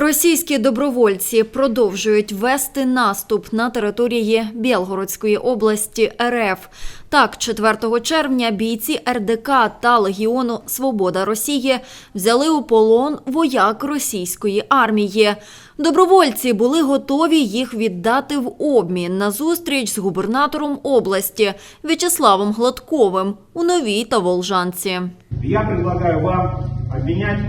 Російські добровольці продовжують вести наступ на території Білгородської області РФ. Так, 4 червня бійці РДК та Легіону Свобода Росії взяли у полон вояк російської армії. Добровольці були готові їх віддати в обмін на зустріч з губернатором області В'ячеславом Гладковим у Новій та Волжанці. Я предлагаю вам обменять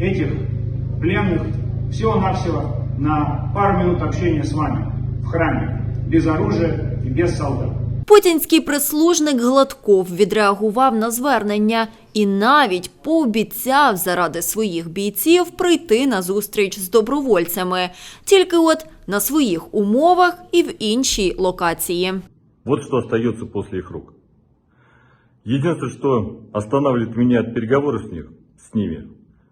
этих пленных всего-навсего на пару минут общения с вами в храме, без оружия и без солдат. Путінський прислужник Гладков відреагував на звернення і навіть пообіцяв заради своїх бійців прийти на зустріч з добровольцями, тільки от на своїх умовах і в іншій локації. Вот что остается после их рук. Единственное, что останавливает меня от переговоров с, них, с ними,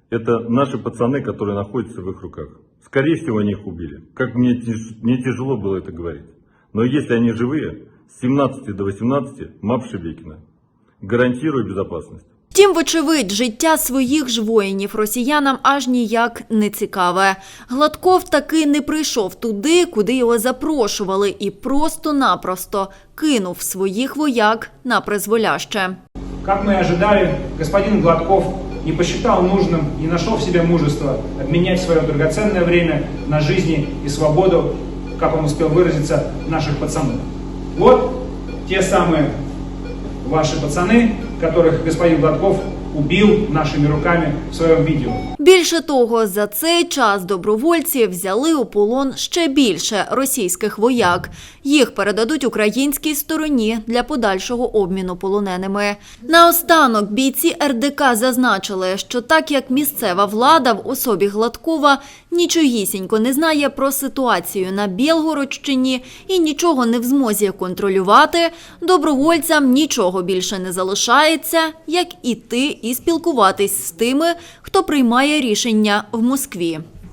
это наши пацаны, которые находятся в их руках. Скорее всего, они их убили. Как мне, тяж- мне тяжело было это говорить. Но если они живые, с 17 до 18 МАП Шебекина. Гарантирую безопасность. Втім, вочевидь, життя своїх ж воїнів росіянам аж ніяк не цікаве. Гладков таки не прийшов туди, куди його запрошували, і просто-напросто кинув своїх вояк на призволяще. Как мы и ожидали, господин Гладков не посчитал нужным, не нашел в себе мужества обменять свое драгоценное время на жизни и свободу, как он успел выразиться, наших пацанов. Вот те самые ваши пацаны, которых господин Гладков убил нашими руками в своем видео. Більше того, за цей час добровольці взяли у полон ще більше російських вояк. Їх передадуть українській стороні для подальшого обміну полоненими. Наостанок бійці РДК зазначили, що так як місцева влада в особі Гладкова нічогісінько не знає про ситуацію на Білгородщині і нічого не в змозі контролювати, добровольцям нічого більше не залишається, як іти і спілкуватись з тими, хто приймає рішення в Москві.